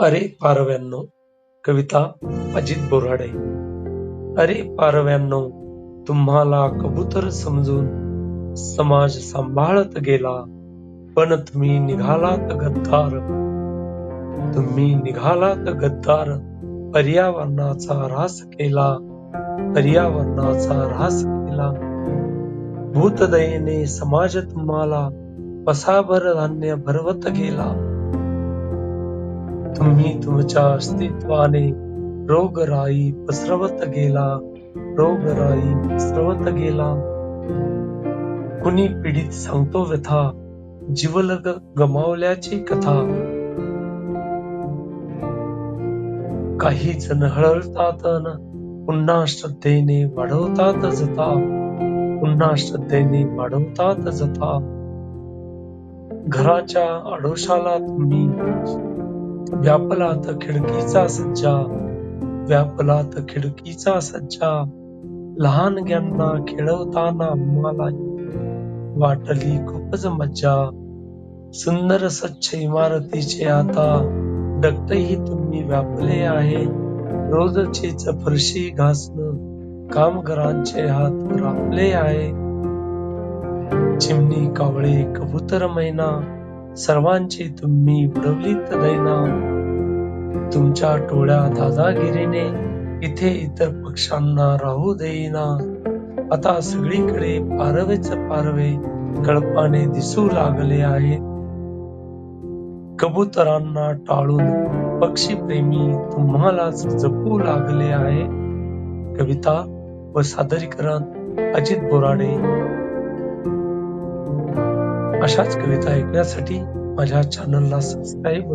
अरे पारव्यांनो कविता अजित बोराडे. अरे पारव्यांनो तुम्हाला कबूतर समजून समाज सांभाळत गेला पण तुम्ही निघालात गद्दार. तुम्ही निघालात गद्दार पर्यावरणाचा ऱ्हास केला पर्यावरणाचा ऱ्हास केला. भूतदयेने समाज तुम्हाला पसाभर धान्य भरवत गेला. तुम्ही तुमच्या अस्तित्वाने रोगराई पसरवत गेला. रोगराई पसरवत गेला. कुणी पीडित सांगतो व्यथा जीवलग गमावल्याची कथा. काही जण हळहळतात पुन्हा श्रद्धेने वाढवतात जता. पुन्हा श्रद्धेने वाढवतात जता. घराच्या आडोशाला तुम्ही व्यापलात खिडकीचा सज्जा व्यापलात खिडकीचा सज्जा. लहानग्यांना खेळवताना मला वाटली खूपच मज्जा. सुंदर स्वच्छ इमारतीचे आता डगटही तुम्ही व्यापले आहे. रोजचे फरशी घासण कामगारांचे हात रापले आहे. चिमणी कावळे कबूतर मैना सर्वांची तुम्ही उडवलीत दैना. तुमच्या टोळ्या दादागिरीने इथे इतर पक्षांना राहू देईना. आता सगळीकडे पारवेच पारवे कळपाने दिसू लागले आहेत. कबुतरांना टाळून पक्षीप्रेमी तुम्हालाच जपू लागले आहे कविता व सादरीकरण अजित बोराडे. अशाच कविता ऐकण्यासाठी माझ्या चॅनलला सबस्क्राईब